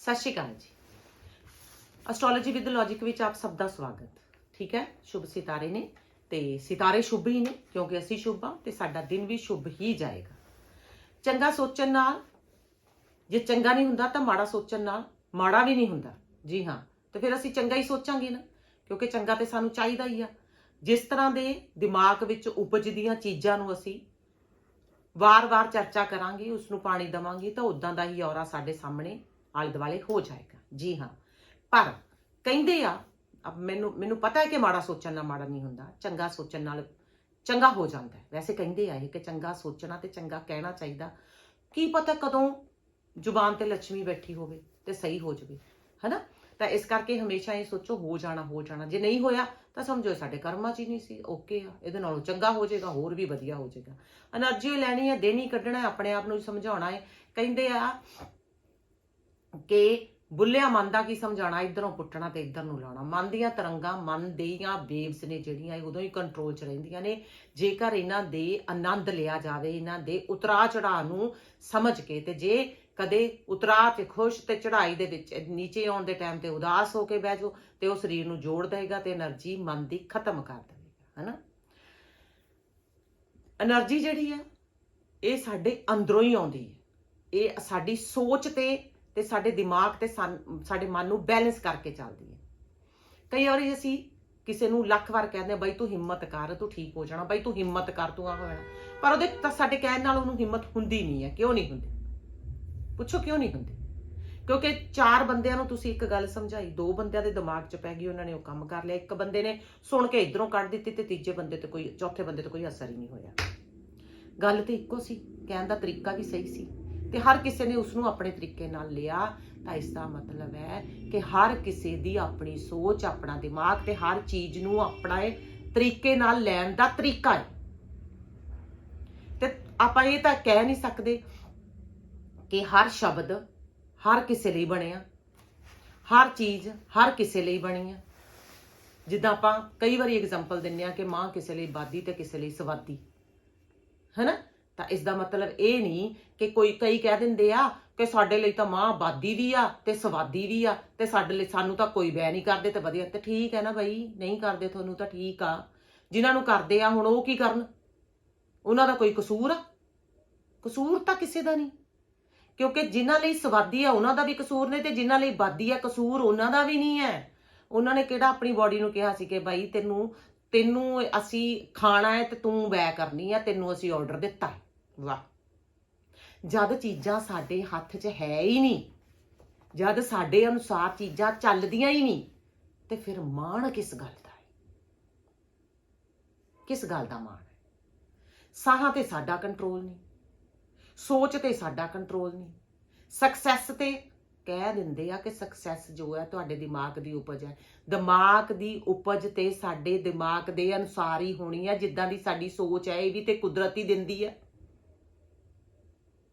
ਸਤਿ ਸ਼੍ਰੀ ਅਕਾਲ ਜੀ। Astrology with logic ਵਿੱਚ ਆਪ ਸਭ ਦਾ ਸਵਾਗਤ। ਠੀਕ ਹੈ? ਸ਼ੁਭ ਸਿਤਾਰੇ ਨੇ ਤੇ ਸਿਤਾਰੇ ਸ਼ੁਭ ਹੀ ਨੇ, ਕਿਉਂਕਿ ਅਸੀਂ ਸ਼ੁਭ ਹਾਂ ਤੇ ਸਾਡਾ ਦਿਨ ਵੀ ਸ਼ੁਭ ਹੀ ਜਾਏਗਾ। ਚੰਗਾ ਸੋਚਣ ਨਾਲ, ਜੇ ਚੰਗਾ ਨਹੀਂ ਹੁੰਦਾ ਤਾਂ ਮਾੜਾ ਸੋਚਣ ਨਾਲ, ਮਾੜਾ ਵੀ ਨਹੀਂ ਹੁੰਦਾ। ਜੀ ਹਾਂ, ਤੇ ਫਿਰ ਅਸੀਂ ਚੰਗਾ ਹੀ ਸੋਚਾਂਗੇ ਨਾ, ਕਿਉਂਕਿ ਚੰਗਾ ਤੇ ਸਾਨੂੰ ਚਾਹੀਦਾ ਹੀ ਆ। ਜਿਸ ਤਰ੍ਹਾਂ ਦੇ ਦਿਮਾਗ ਵਿੱਚ ਉਪਜਦੀਆਂ ਚੀਜ਼ਾਂ ਨੂੰ ਅਸੀਂ ਵਾਰ-ਵਾਰ ਚਰਚਾ ਕਰਾਂਗੇ ਉਸ ਨੂੰ ਪਾਣੀ ਦਵਾਂਗੇ, ਤਾਂ ਉਦਾਂ ਦਾ ਹੀ ਔਰਾ ਸਾਡੇ ਸਾਹਮਣੇ ਆਲੇ ਦੁਆਲੇ ਹੋ ਜਾਏਗਾ। ਜੀ ਹਾਂ। ਪਰ ਕਹਿੰਦੇ ਆ, ਅਬ ਮੈਨੂੰ ਮੈਨੂੰ ਪਤਾ ਹੈ ਕਿ ਮਾੜਾ ਸੋਚਣ ਨਾਲ ਮਾੜਾ ਨਹੀਂ ਹੁੰਦਾ। ਚੰਗਾ ਸੋਚਣ ਨਾਲ ਚੰਗਾ ਹੋ ਜਾਂਦਾ ਵੈਸੇ ਕਹਿੰਦੇ ਆ ਇਹ ਕਿ ਚੰਗਾ ਸੋਚਣਾ ਤੇ ਚੰਗਾ ਕਹਿਣਾ ਚਾਹੀਦਾ। ਕੀ ਪਤਾ ਕਦੋਂ ਜ਼ੁਬਾਨ ਤੇ ਲక్ష్ਮੀ ਬੈਠੀ ਹੋਵੇ ਤੇ ਸਹੀ ਹੋ ਜਵੇ, ਹੈਨਾ? ਤਾਂ ਇਸ ਕਰਕੇ ਹਮੇਸ਼ਾ ਇਹ ਸੋਚੋ, ਹੋ ਜਾਣਾ ਹੋ ਜਾਣਾ। ਜੇ ਨਹੀਂ ਹੋਇਆ, ਤਾਂ ਸਮਝੋ ਸਾਡੇ ਕਰਮਾਂ 'ਚ ਹੀ ਨਹੀਂ ਸੀ। ਓਕੇ ਆ। ਇਹਦੇ ਨਾਲੋਂ ਚੰਗਾ ਹੋ ਜਾਏਗਾ, ਹੋਰ ਵੀ ਵਧੀਆ ਹੋ ਜਾਏਗਾ। એનર્ਜੀ ਲੈਣੀ ਹੈ ਦੇਣੀ ਕੱਢਣਾ, ਆਪਣੇ ਆਪ ਨੂੰ ਸਮਝਾਉਣਾ ਹੈ। ਕਹਿੰਦੇ ਆ ਕਿ ਬੁੱਲਿਆ ਮਨ ਦਾ ਕੀ ਸਮਝਾਣਾ ਇਧਰੋਂ ਪੁੱਟਣਾ ਤੇ ਇਧਰ ਨੂੰ ਲਾਉਣਾ। ਮਨ ਦੀਆਂ ਤਰੰਗਾਂ, ਮਨ ਦੀਆਂ ਵੇਵਸ ਨੇ ਜਿਹੜੀਆਂ, ਇਹ ਉਦੋਂ ਹੀ ਕੰਟਰੋਲ 'ਚ ਰਹਿੰਦੀਆਂ ਨੇ। ਜੇਕਰ ਇਹਨਾਂ ਦੇ ਆਨੰਦ ਲਿਆ ਜਾਵੇ, ਇਹਨਾਂ ਦੇ ਉਤਰਾ ਚੜਾ ਨੂੰ ਸਮਝ ਕੇ ਤੇ ਜੇ ਕਦੇ ਉਤਰਾ ਤੇ ਖੁਸ਼ ਤੇ ਚੜਾਈ ਦੇ ਵਿੱਚ ਨੀਚੇ ਆਉਣ ਦੇ ਟਾਈਮ ਤੇ ਉਦਾਸ ਹੋ ਕੇ ਬਹਿ ਜਾਓ ਤੇ ਉਹ ਸਰੀਰ ਨੂੰ ਜੋੜ ਦੇਗਾ ਤੇ એનર્ਜੀ ਮਨ ਦੀ ਖਤਮ ਕਰ ਦੇਵੇਗਾ, ਹਨਾ? એનર્ਜੀ ਜਿਹੜੀ ਹੈ, ਇਹ ਸਾਡੇ ਅੰਦਰੋਂ ਹੀ ਆਉਂਦੀ ਹੈ। ਇਹ ਸਾਡੀ ਸੋਚ ਤੇ ਤੇ ਸਾਡੇ ਦਿਮਾਗ ਤੇ ਸਾਨ- ਸਾਡੇ ਮਨ ਨੂੰ ਬੈਲੈਂਸ ਕਰਕੇ ਚੱਲਦੀ ਹੈ। ਕਈ ਵਾਰੀ ਅਸੀਂ ਕਿਸੇ ਨੂੰ ਲੱਖ ਵਾਰ ਕਹਿੰਦੇ ਆ, ਬਈ ਤੂੰ ਹਿੰਮਤ ਕਰ, ਤੂੰ ਠੀਕ ਹੋ ਜਾਣਾ, ਬਾਈ ਤੂੰ ਹਿੰਮਤ ਕਰ, ਤੂੰ ਆ ਹੋ ਜਾਣਾ ਪਰ ਉਹਦੇ ਤਾਂ ਸਾਡੇ ਕਹਿਣ ਨਾਲ ਉਹਨੂੰ ਹਿੰਮਤ ਹੁੰਦੀ ਨਹੀਂ ਹੈ, ਕਿਉਂ ਨਹੀਂ ਹੁੰਦੀ? ਪੁੱਛੋ ਕਿਉਂ ਨਹੀਂ ਹੁੰਦੀ? ਕਿਉਂਕਿ ਚਾਰ ਬੰਦਿਆਂ ਨੂੰ ਤੁਸੀਂ ਇੱਕ ਗੱਲ ਸਮਝਾਈ, ਦੋ ਬੰਦਿਆਂ ਦੇ ਦਿਮਾਗ 'ਚ ਪੈ ਗਈ, ਉਹਨਾਂ ਨੇ ਉਹ ਕੰਮ ਕਰ ਲਿਆ। ਇੱਕ ਬੰਦੇ ਨੇ ਸੁਣ ਕੇ ਇਧਰੋਂ ਕੱਢ ਦਿੱਤੀ ਤੇ ਤੀਜੇ ਬੰਦੇ ਤੇ ਕੋਈ, ਚੌਥੇ ਬੰਦੇ ਤੇ ਕੋਈ ਅਸਰ ਹੀ ਨਹੀਂ ਹੋਇਆ। ਗੱਲ ਤੇ ਇੱਕੋ ਸੀ, ਕਹਿਣ ਦਾ ਤਰੀਕਾ ਵੀ ਸਹੀ ਸੀ। ਤੇ ਹਰ ਕਿਸੇ ਨੇ ਉਸ ਨੂੰ ਆਪਣੇ ਤਰੀਕੇ ਨਾਲ ਲਿਆ, ਤਾਂ ਇਸ ਦਾ ਮਤਲਬ ਹੈ ਕਿ ਹਰ ਕਿਸੇ ਦੀ ਆਪਣੀ ਸੋਚ, ਆਪਣਾ ਦਿਮਾਗ ਤੇ ਹਰ ਚੀਜ਼ ਨੂੰ ਆਪਣੇ ਤਰੀਕੇ ਨਾਲ ਲੈਣ ਦਾ ਤਰੀਕਾ ਹੈ। ਤੇ ਆਪਾਂ ਇਹ ਤਾਂ ਕਹਿ ਨਹੀਂ ਸਕਦੇ ਕਿ ਹਰ ਸ਼ਬਦ ਹਰ ਕਿਸੇ ਲਈ ਬਣਿਆ ਹਰ ਚੀਜ਼ ਹਰ ਕਿਸੇ ਲਈ ਬਣੀ ਹੈ ਜਿੱਦਾਂ ਆਪਾਂ ਕਈ ਵਾਰੀ ਐਗਜ਼ਾਮਪਲ ਦਿੰਨੇ ਆ ਕਿ ਮਾਂ ਕਿਸੇ ਲਈ ਬਾਦੀ ਤੇ ਕਿਸੇ ਲਈ ਸਵਾਦੀ, ਹੈਨਾ? ਤਾਂ ਇਸ ਦਾ ਮਤਲਬ ਇਹ ਨਹੀਂ ਕਿ ਕੋਈ ਕਈ ਕਹਿ ਦਿੰਦੇ ਆ ਕਿ ਸਾਡੇ ਲਈ ਤਾਂ ਮਾਂ ਬਾਦੀ ਵੀ ਆ ਤੇ ਸਵਾਦੀ ਵੀ ਆ ਤੇ ਸਾਡੇ ਲਈ ਸਾਨੂੰ ਤਾਂ ਕੋਈ ਬੈ ਨਹੀਂ ਕਰਦੇ ਤੇ ਵਧੀਆ ਤੇ ਠੀਕ ਹੈ ਨਾ ਬਈ, ਨਹੀਂ ਕਰਦੇ ਤੁਹਾਨੂੰ ਤਾਂ ਠੀਕ ਆ। ਜਿਨ੍ਹਾਂ ਨੂੰ ਕਰਦੇ ਆ ਹੁਣ ਉਹ ਕੀ ਕਰਨ? ਉਹਨਾਂ ਦਾ ਕੋਈ ਕਸੂਰ ਆ? ਕਸੂਰ ਤਾਂ ਕਿਸੇ ਦਾ ਨਹੀਂ। ਕਿਉਂਕਿ ਜਿਨ੍ਹਾਂ ਲਈ ਸਵਾਦੀ ਆ ਉਹਨਾਂ ਦਾ ਵੀ ਕਸੂਰ ਨੇ ਤੇ ਜਿਨ੍ਹਾਂ ਲਈ ਬਾਦੀ ਆ ਕਸੂਰ ਉਹਨਾਂ ਦਾ ਵੀ ਨਹੀਂ ਹੈ। ਉਹਨਾਂ ਨੇ ਕਿਹੜਾ ਆਪਣੀ ਬਾਡੀ ਨੂੰ ਕਿਹਾ ਸੀ ਕਿ ਬਾਈ ਤੈਨੂੰ ਤੈਨੂੰ ਅਸੀਂ ਖਾਣਾ ਹੈ ਤੇ ਤੂੰ ਬੈ ਕਰਨੀ ਆ, ਤੈਨੂੰ ਅਸੀਂ ਆਰਡਰ ਦਿੱਤਾ ਹੈ। ਵਾਹ। ਜਦ ਚੀਜ਼ਾਂ ਸਾਡੇ ਹੱਥ 'ਚ ਹੈ ਹੀ ਨਹੀਂ, ਜਦ ਸਾਡੇ ਅਨੁਸਾਰ ਚੀਜ਼ਾਂ ਚੱਲਦੀਆਂ ਹੀ ਨਹੀਂ, ਤੇ ਫਿਰ ਮਾਣ ਕਿਸ ਗੱਲ ਦਾ ਹੈ? ਕਿਸ ਗੱਲ ਦਾ ਮਾਣ ਹੈ? ਸਾਹਾਂ ਤੇ ਸਾਡਾ ਕੰਟਰੋਲ ਨਹੀਂ, ਸੋਚ ਤੇ ਸਾਡਾ ਕੰਟਰੋਲ ਨਹੀਂ ਸਕਸੈਸ ਤੇ ਕਹਿ ਦਿੰਦੇ ਆ ਕਿ ਸਕਸੈਸ ਜੋ ਹੈ ਤੁਹਾਡੇ ਦਿਮਾਗ ਦੀ ਉਪਜ ਹੈ। ਦਿਮਾਗ ਦੀ ਉਪਜ ਤੇ ਸਾਡੇ ਦਿਮਾਗ ਦੇ ਅਨੁਸਾਰ ਹੀ ਹੋਣੀ ਹੈ, ਜਿੱਦਾਂ ਦੀ ਸਾਡੀ ਸੋਚ ਹੈ, ਇਹ ਵੀ ਤੇ ਕੁਦਰਤੀ ਦਿੰਦੀ ਹੈ।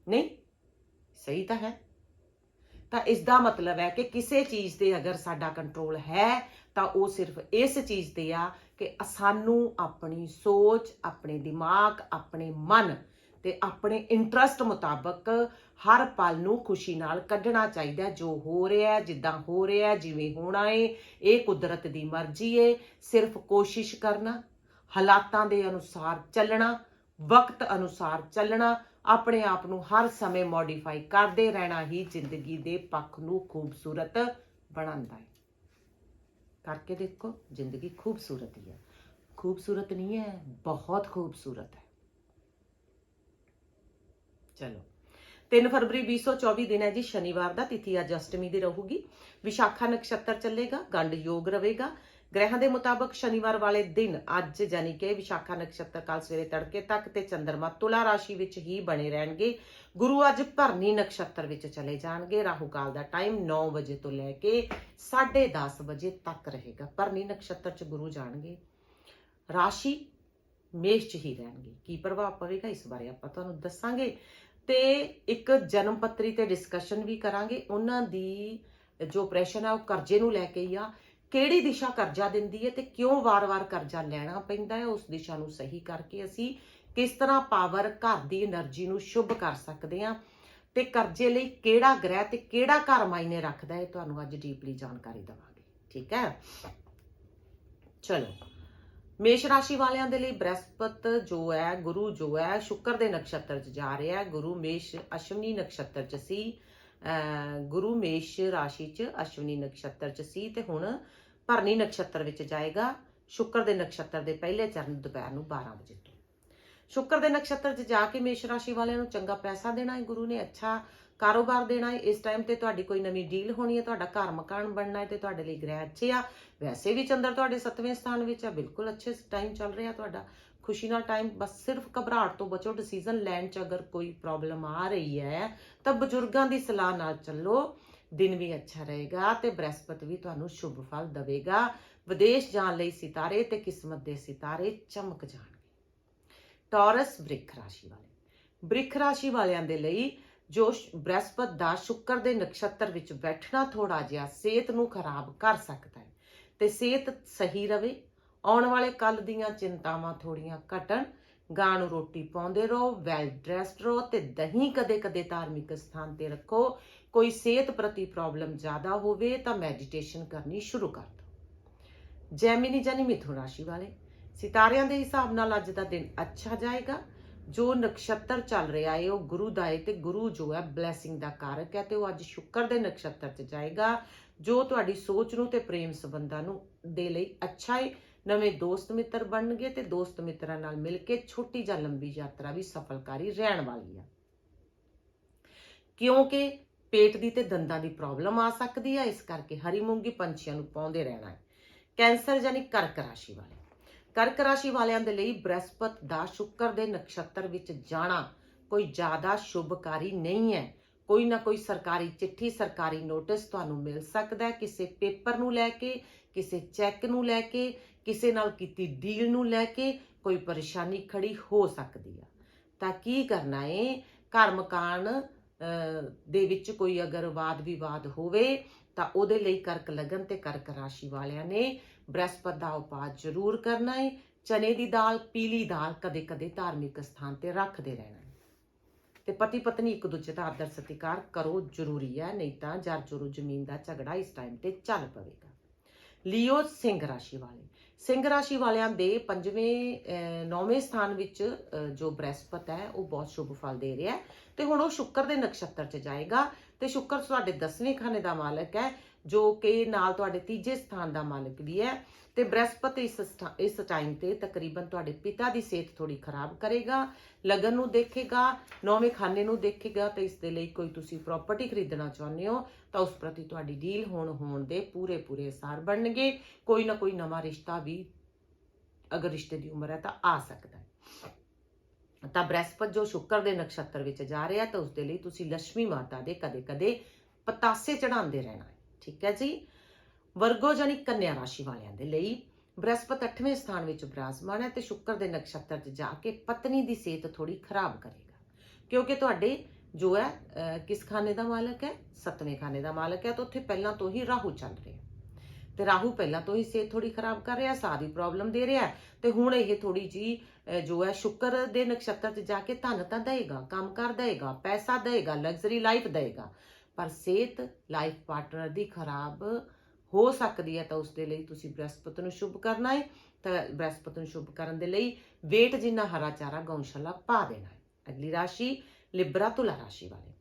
ਨਹੀਂ, ਸਹੀ ਤਾਂ ਹੈ। ਤਾਂ ਇਸ ਦਾ ਮਤਲਬ ਹੈ ਕਿ ਕਿਸੇ ਚੀਜ਼ ਤੇ ਅਗਰ ਸਾਡਾ ਕੰਟਰੋਲ ਹੈ, ਤਾਂ ਉਹ ਸਿਰਫ ਇਸ ਚੀਜ਼ ਤੇ ਆ ਕਿ ਸਾਨੂੰ ਆਪਣੀ ਸੋਚ, ਆਪਣੇ ਦਿਮਾਗ, ਆਪਣੇ ਮਨ ਤੇ ਆਪਣੇ ਇੰਟਰਸਟ ਮੁਤਾਬਕ ਹਰ ਪਲ ਨੂੰ ਖੁਸ਼ੀ ਨਾਲ ਕੱਢਣਾ ਚਾਹੀਦਾ ਜੋ ਹੋ ਰਿਹਾ ਜਿੱਦਾਂ ਹੋ ਰਿਹਾ ਜਿਵੇਂ ਹੋਣਾ ਏ, ਇਹ ਕੁਦਰਤ ਦੀ ਮਰਜ਼ੀ ਏ। ਸਿਰਫ ਕੋਸ਼ਿਸ਼ ਕਰਨਾ, ਹਾਲਾਤਾਂ ਦੇ ਅਨੁਸਾਰ ਚੱਲਣਾ, ਵਕਤ ਅਨੁਸਾਰ ਚੱਲਣਾ ਆਪਣੇ ਆਪ ਨੂੰ ਹਰ ਸਮੇਂ ਮੋਡੀਫਾਈ ਕਰਦੇ ਰਹਿਣਾ ਹੀ ਜ਼ਿੰਦਗੀ ਦੇ ਪੱਖ ਨੂੰ ਖੂਬਸੂਰਤ ਬਣਾਉਂਦਾ ਹੈ। ਕਰਕੇ ਦੇਖੋ, ਜ਼ਿੰਦਗੀ ਖੂਬਸੂਰਤ ਹੀ ਹੈ। ਖੂਬਸੂਰਤ ਨਹੀਂ ਹੈ, ਬਹੁਤ ਖੂਬਸੂਰਤ ਹੈ। ਚਲੋ। 3 ਫਰਵਰੀ 2024 ਦਿਨ ਹੈ ਜੀ, ਸ਼ਨੀਵਾਰ ਦਾ, ਤਿਥੀ ਅੱਜ ਅਸ਼ਟਮੀ ਦੀ ਰਹੂਗੀ। ਵਿਸ਼ਾਖਾ ਨਕਸ਼ਤਰ ਚੱਲੇਗਾ ਗੰਡ ਯੋਗ ਰਹੇਗਾ। ਗ੍ਰਹਿਾਂ ਦੇ ਮੁਤਾਬਕ ਸ਼ਨੀਵਾਰ ਵਾਲੇ ਦਿਨ ਅੱਜ ਜਾਨੀ ਕਿ ਵਿਸ਼ਾਖਾ ਨਕਸ਼ਤਰ ਕਾਲ ਸਵੇਰੇ ਤੜਕੇ ਤੱਕ ਤੇ ਚੰ드ਰਮਾ ਤੁਲਾ ਰਾਸ਼ੀ ਵਿੱਚ ਹੀ ਬਣੇ ਰਹਿਣਗੇ। ਗੁਰੂ ਅੱਜ ਭਰਨੀ ਨਕਸ਼ਤਰ ਵਿੱਚ ਚਲੇ ਜਾਣਗੇ। ਰਾਹੂ ਕਾਲ ਦਾ ਟਾਈਮ 9 ਵਜੇ ਤੋਂ ਲੈ ਕੇ 10:30 ਵਜੇ ਤੱਕ ਰਹੇਗਾ। ਭਰਨੀ ਨਕਸ਼ਤਰ ਚ ਗੁਰੂ ਜਾਣਗੇ। ਰਾਸ਼ੀ ਮੇਸ਼ ਚ ਹੀ ਰਹਿਣਗੇ। ਕੀ ਪ੍ਰਭਾਵ ਪਵੇਗਾ ਇਸ ਬਾਰੇ ਆਪਾਂ ਤੁਹਾਨੂੰ ਦੱਸਾਂਗੇ। ਤੇ ਇੱਕ ਜਨਮ ਪੱਤਰੀ ਤੇ ਡਿਸਕਸ਼ਨ ਵੀ ਕਰਾਂਗੇ। ਉਹਨਾਂ ਦੀ ਜੋ ਪ੍ਰੈਸ਼ਨ ਆ, ਉਹ ਕਰਜ਼ੇ ਨੂੰ ਲੈ ਕੇ ਹੀ ਆ। ਕਿਹੜੀ ਦਿਸ਼ਾ ਕਰਜ਼ਾ ਦਿੰਦੀ ਹੈ ਤੇ ਕਿਉਂ ਵਾਰ-ਵਾਰ ਕਰਜ਼ਾ ਲੈਣਾ ਪੈਂਦਾ ਹੈ? ਉਸ ਦਿਸ਼ਾ ਨੂੰ ਸਹੀ ਕਰਕੇ ਅਸੀਂ ਕਿਸ ਤਰ੍ਹਾਂ ਪਾਵਰ ਘਰ ਦੀ એનર્ਜੀ ਨੂੰ ਸ਼ੁਭ ਕਰ ਸਕਦੇ ਹਾਂ ਤੇ ਕਰਜ਼ੇ ਲਈ ਕਿਹੜਾ ਗ੍ਰਹਿ ਤੇ ਕਿਹੜਾ ਘਰ ਮਾਇਨੇ ਰੱਖਦਾ ਹੈ? ਤੁਹਾਨੂੰ ਅੱਜ ਡੀਪਲੀ ਜਾਣਕਾਰੀ ਦਵਾਂਗੇ। ਠੀਕ ਹੈ? ਚਲੋ। ਮੇਸ਼ ਰਾਸ਼ੀ ਵਾਲਿਆਂ ਦੇ ਲਈ ਬ੍ਰਹਿਸਪਤ ਜੋ ਹੈ, ਗੁਰੂ ਜੋ ਹੈ, ਸ਼ੁੱਕਰ ਦੇ ਨਕਸ਼ਤਰ 'ਚ ਜਾ ਰਿਹਾ ਹੈ। ਗੁਰੂ ਮੇਸ਼ ਅਸ਼ਵਨੀ ਨਕਸ਼ਤਰ 'ਚ ਸੀ। ਗੁਰੂ ਮੇਸ਼ ਰਾਸ਼ੀ 'ਚ ਅਸ਼ਵਨੀ ਨਕਸ਼ਤਰ 'ਚ ਸੀ ਤੇ ਹੁਣ ਭਰਨੀ ਨਕਸ਼ਤਰ ਵਿੱਚ ਜਾਏਗਾ। ਸ਼ੁੱਕਰ ਦੇ ਨਕਸ਼ਤਰ ਦੇ ਪਹਿਲੇ ਚਰਨ ਦੁਪਹਿਰ ਨੂੰ 12 ਵਜੇ ਤੋਂ। ਸ਼ੁੱਕਰ ਦੇ ਨਕਸ਼ਤਰ 'ਚ ਜਾ ਕੇ ਮੇਸ਼ ਰਾਸ਼ੀ ਵਾਲਿਆਂ ਨੂੰ ਚੰਗਾ ਪੈਸਾ ਦੇਣਾ ਹੈ, ਗੁਰੂ ਨੇ ਅੱਛਾ ਕਾਰੋਬਾਰ ਦੇਣਾ ਹੈ। ਇਸ ਟਾਈਮ ਤੇ ਤੁਹਾਡੀ ਕੋਈ ਨਵੀਂ ਡੀਲ ਹੋਣੀ ਹੈ, ਤੁਹਾਡਾ ਘਰ ਮਕਾਨ ਬਣਨਾ ਹੈ ਤੇ ਤੁਹਾਡੇ ਲਈ ਗ੍ਰਹਿ ਅੱਛੇ ਆ। ਵੈਸੇ ਵੀ ਚੰਦਰ ਤੁਹਾਡੇ 7ਵੇਂ ਸਥਾਨ ਵਿੱਚ ਆ, ਬਿਲਕੁਲ ਅੱਛੇ ਟਾਈਮ ਚੱਲ ਰਿਹਾ ਤੁਹਾਡਾ। ਖੁਸ਼ੀ ਨਾਲ ਟਾਈਮ ਬਸ ਸਿਰਫ ਘਬਰਾਹਟ ਤੋਂ ਬਚੋ ਡਿਸੀਜਨ ਲੈਣ 'ਚ ਅਗਰ ਕੋਈ ਪ੍ਰੋਬਲਮ ਆ ਰਹੀ ਹੈ, ਤਾਂ ਬਜ਼ੁਰਗਾਂ ਦੀ ਸਲਾਹ ਨਾਲ ਚੱਲੋ, ਦਿਨ ਵੀ ਅੱਛਾ ਰਹੇਗਾ ਤੇ ਬ੍ਰਹਿਸਪਤ ਵੀ ਤੁਹਾਨੂੰ ਸ਼ੁਭ ਫਲ ਦੇਵੇਗਾ। ਵਿਦੇਸ਼ ਜਾਣ ਲਈ ਸਿਤਾਰੇ ਤੇ ਕਿਸਮਤ ਦੇ ਸਿਤਾਰੇ ਚਮਕ ਜਾਣਗੇ। ਟੌਰਸ ਬ੍ਰਿਖ ਰਾਸ਼ੀ ਵਾਲੇ। ਬ੍ਰਿਖ ਰਾਸ਼ੀ ਵਾਲਿਆਂ ਦੇ ਲਈ ਜੋ ਬ੍ਰਹਿਸਪਤ ਦਾ ਸ਼ੁੱਕਰ ਦੇ ਨਕਸ਼ਤਰ ਵਿੱਚ ਬੈਠਣਾ ਥੋੜਾ ਜਿਹਾ ਸਿਹਤ ਨੂੰ ਖਰਾਬ ਕਰ ਸਕਦਾ ਹੈ ਤੇ ਸਿਹਤ ਸਹੀ ਰਵੇ ਆਉਣ ਵਾਲੇ ਕੱਲ ਦੀਆਂ ਚਿੰਤਾਵਾਂ ਥੋੜੀਆਂ ਘਟਣ। ਗਾਂ ਨੂੰ ਰੋਟੀ ਪਾਉਂਦੇ ਰਹੋ ਵੈਲ ਡਰੈਸਡ ਰਹੋ ਤੇ ਦਹੀਂ ਕਦੇ-ਕਦੇ ਧਾਰਮਿਕ ਸਥਾਨ ਤੇ ਰੱਖੋ। ਕੋਈ ਸਿਹਤ ਪ੍ਰਤੀ ਪ੍ਰੋਬਲਮ ਜ਼ਿਆਦਾ ਹੋਵੇ ਤਾਂ ਮੈਡੀਟੇਸ਼ਨ ਕਰਨੀ ਸ਼ੁਰੂ ਕਰ ਦਿਓ। ਜੈਮਿਨੀ ਜਾਨੀ ਮਿਥੁਨ ਰਾਸ਼ੀ ਵਾਲੇ, ਸਿਤਾਰਿਆਂ ਦੇ ਹਿਸਾਬ ਨਾਲ ਅੱਜ ਦਾ ਦਿਨ ਅੱਛਾ ਜਾਏਗਾ। ਜੋ ਨਕਸ਼ਤਰ ਚੱਲ ਰਿਹਾ ਹੈ ਉਹ ਗੁਰੂ ਦਾ ਏ ਤੇ ਗੁਰੂ ਜੋ ਹੈ ਬਲੇਸਿੰਗ ਦਾ ਕਾਰਕ ਹੈ ਤੇ ਉਹ ਅੱਜ ਸ਼ੁੱਕਰ ਦੇ ਨਕਸ਼ਤਰ 'ਚ ਜਾਏਗਾ। ਜੋ ਤੁਹਾਡੀ ਸੋਚ ਨੂੰ ਤੇ ਪ੍ਰੇਮ ਸੰਬੰਧਾਂ ਨੂੰ ਦੇ ਲਈ ਅੱਛਾ ਏ ਨਵੇਂ ਦੋਸਤ ਮਿੱਤਰ ਬਣਨਗੇ ਤੇ ਦੋਸਤ ਮਿੱਤਰਾਂ ਨਾਲ ਮਿਲ ਕੇ ਛੋਟੀ ਜਾਂ ਲੰਬੀ ਯਾਤਰਾ ਵੀ ਸਫਲਕਾਰੀ ਰਹਿਣ ਵਾਲੀ ਆ। ਕਿਉਂਕਿ ਪੇਟ ਦੀ ਤੇ ਦੰਦਾਂ ਦੀ ਪ੍ਰੋਬਲਮ ਆ ਸਕਦੀ ਹੈ ਇਸ ਕਰਕੇ ਹਰੀ ਮੂੰਗੀ ਪੰਛੀਆਂ ਨੂੰ ਪਾਉਂਦੇ ਰਹਿਣਾ ਹੈ। ਕੈਂਸਰ ਯਾਨੀ ਕਰਕ ਰਾਸ਼ੀ ਵਾਲੇ। ਕਰਕ ਰਾਸ਼ੀ ਵਾਲਿਆਂ ਦੇ ਲਈ ਬ੍ਰਹਸਪਤ ਦਾ ਸ਼ੁੱਕਰ ਦੇ ਨਕਸ਼ਤਰ ਵਿੱਚ ਜਾਣਾ ਕੋਈ ਜ਼ਿਆਦਾ ਸ਼ੁਭਕਾਰੀ ਨਹੀਂ ਹੈ। ਕੋਈ ਨਾ ਕੋਈ ਸਰਕਾਰੀ ਚਿੱਠੀ, ਸਰਕਾਰੀ ਨੋਟਿਸ ਤੁਹਾਨੂੰ ਮਿਲ ਸਕਦਾ ਹੈ, ਕਿਸੇ ਪੇਪਰ ਨੂੰ ਲੈ ਕੇ, ਕਿਸੇ ਚੈੱਕ ਨੂੰ ਲੈ ਕੇ, ਕਿਸੇ ਨਾਲ ਕੀਤੀ ਡੀਲ ਨੂੰ ਲੈ ਕੇ ਕੋਈ ਪਰੇਸ਼ਾਨੀ ਖੜੀ ਹੋ ਸਕਦੀ ਆ। ਤਾਂ ਕੀ ਕਰਨਾ ਏ? ਘਰ ਮਕਾਨ ਦੇ ਵਿੱਚ ਕੋਈ ਅਗਰ ਵਾਦ ਵਿਵਾਦ ਹੋਵੇ ਤਾਂ ਉਹਦੇ ਲਈ ਕਰਕ ਲਗਨ ਤੇ ਕਰਕ ਰਾਸ਼ੀ ਵਾਲਿਆਂ ਨੇ ਬ੍ਰਹਸਪਤ ਦਾ ਉਪਾਅ ਜ਼ਰੂਰ ਕਰਨਾ ਏ। ਚਨੇ ਦੀ ਦਾਲ, ਪੀਲੀ ਦਾਲ ਕਦੇ-ਕਦੇ ਧਾਰਮਿਕ ਸਥਾਨ ਤੇ ਰੱਖਦੇ ਰਹਿਣਾ। ਤੇ ਪਤੀ ਪਤਨੀ ਇੱਕ ਦੂਜੇ ਦਾ ਆਦਰ ਸਤਿਕਾਰ ਕਰੋ ਜ਼ਰੂਰੀ ਹੈ ਨਹੀਂ ਤਾਂ ਜਰ ਜੁਰੂ ਜ਼ਮੀਨ ਦਾ ਝਗੜਾ ਇਸ ਟਾਈਮ ਤੇ ਚੱਲ ਪਵੇਗਾ। ਲਿਓ ਸਿੰਘ ਰਾਸ਼ੀ ਵਾਲੇ। ਸਿੰਘ ਰਾਸ਼ੀ ਵਾਲਿਆਂ ਦੇ ਪੰਜਵੇਂ ਅਹ, ਨੌਵੇਂ ਸਥਾਨ ਵਿੱਚ ਜੋ ਬ੍ਰਹਿਸਪਤ ਹੈ ਉਹ ਬਹੁਤ ਸ਼ੁਭ ਫਲ ਦੇ ਰਿਹਾ ਹੈ। ਤੇ ਹੁਣ ਉਹ ਸ਼ੁੱਕਰ ਦੇ ਨਕਸ਼ਤਰ 'ਚ ਜਾਏਗਾ। ਤੇ ਸ਼ੁੱਕਰ ਤੁਹਾਡੇ 10ਵੇਂ ਖਾਨੇ ਦਾ ਮਾਲਕ ਹੈ। ਜੋ ਕਿ ਨਾਲ ਤੁਹਾਡੇ ਤੀਜੇ ਸਥਾਨ ਦਾ ਮਾਲਕ ਵੀ ਹੈ ਤੇ ਬ੍ਰਹਸਪਤ ਇਸ ਸਥਾ- ਇਸ ਟਾਈਮ ਤੇ ਤਕਰੀਬਨ ਤੁਹਾਡੇ ਪਿਤਾ ਦੀ ਸਿਹਤ ਥੋੜੀ ਖਰਾਬ ਕਰੇਗਾ, ਲਗਨ ਨੂੰ ਦੇਖੇਗਾ, ਨੌਵੇਂ ਖਾਨੇ ਨੂੰ ਦੇਖੇਗਾ ਤੇ ਇਸ ਦੇ ਲਈ ਕੋਈ ਤੁਸੀਂ ਪ੍ਰਾਪਰਟੀ ਖਰੀਦਣਾ ਚਾਹੁੰਦੇ ਹੋ ਤਾਂ ਉਸ ਪ੍ਰਤੀ ਤੁਹਾਡੀ ਡੀਲ ਹੋਣ ਹੋਣ ਦੇ ਪੂਰੇ ਪੂਰੇ ਅਸਾਰ ਬਣਨਗੇ, ਕੋਈ ਨਾ ਕੋਈ ਨਵਾਂ ਰਿਸ਼ਤਾ ਵੀ ਅਗਰ ਰਿਸ਼ਤੇ ਦੀ ਉਮਰ ਹੈ ਤਾਂ ਆ ਸਕਦਾ ਹੈ। ਤਾਂ ਬ੍ਰਹਸਪਤ ਜੋ ਸ਼ੁੱਕਰ ਦੇ ਨਕਸ਼ਤਰ ਵਿੱਚ ਜਾ ਰਿਹਾ ਤਾਂ ਉਸ ਦੇ ਲਈ ਤੁਸੀਂ ਲక్ష్ਮੀ ਮਾਤਾ ਦੇ ਕਦੇ-ਕਦੇ ਪਤਾਸੇ ਚੜਾਉਂਦੇ ਰਹਿਣਾ ਹੈ। ਠੀਕ ਹੈ ਜੀ। ਵਰਗੋ ਜਾਨੀ ਕੰਨਿਆ ਰਾਸ਼ੀ ਵਾਲਿਆਂ ਦੇ ਲਈ ਬ੍ਰਹਸਪਤ 8ਵੇਂ ਸਥਾਨ ਵਿੱਚ ਬਿਰਾਜਮਾਨ ਹੈ ਤੇ ਸ਼ੁੱਕਰ ਦੇ ਨਕਸ਼ਤਰ 'ਚ ਜਾ ਕੇ ਪਤਨੀ ਦੀ ਸਿਹਤ ਥੋੜੀ ਖਰਾਬ ਕਰੇਗਾ। ਕਿਉਂਕਿ ਤੁਹਾਡੇ ਜੋ ਹੈ ਕਿਸ ਖਾਨੇ ਦਾ ਮਾਲਕ ਹੈ? ਸੱਤਵੇਂ ਖਾਨੇ ਦਾ ਮਾਲਕ ਹੈ, ਤਾਂ ਉੱਥੇ ਪਹਿਲਾਂ ਤੋਂ ਹੀ ਰਾਹੂ ਚੱਲ ਰਿਹਾ। ਤੇ ਰਾਹੂ ਪਹਿਲਾਂ ਤੋਂ ਹੀ ਸਿਹਤ ਥੋੜੀ ਖਰਾਬ ਕਰ ਰਿਹਾ ਸਾਰੀ ਪ੍ਰੋਬਲਮ ਦੇ ਰਿਹਾ ਤੇ ਹੁਣ ਇਹ ਥੋੜੀ ਜੀ ਜੋ ਹੈ, ਸ਼ੁੱਕਰ ਦੇ ਨਕਸ਼ਤਰ 'ਚ ਜਾ ਕੇ ਧਨ ਤਾਂ ਦੇਗਾ ਕੰਮ ਕਰ ਦੇਗਾ ਪੈਸਾ ਦੇਗਾ ਲਗਜ਼ਰੀ ਲਾਈਫ ਦੇਗਾ ਪਰ ਸਿਹਤ ਲਾਈਫ ਪਾਰਟਨਰ ਦੀ ਖਰਾਬ ਹੋ ਸਕਦੀ ਹੈ ਤਾਂ ਉਸ ਦੇ ਲਈ ਤੁਸੀਂ ਬ੍ਰਹਸਪਤੀ ਨੂੰ ਸ਼ੁਭ ਕਰਨਾ ਹੈ। ਤਾਂ ਬ੍ਰਹਸਪਤੀ ਨੂੰ ਸ਼ੁਭ ਕਰਨ ਦੇ ਲਈ ਵੇਟ ਜਿੰਨਾ ਹਰਾ ਚਾਰਾ ਗਊਸ਼ਾਲਾ ਪਾ ਦੇਣਾ ਹੈ। ਅਗਲੀ ਰਾਸ਼ੀ ਲਿਬਰਾ ਤੁਲਾ ਰਾਸ਼ੀ ਵਾਲੇ।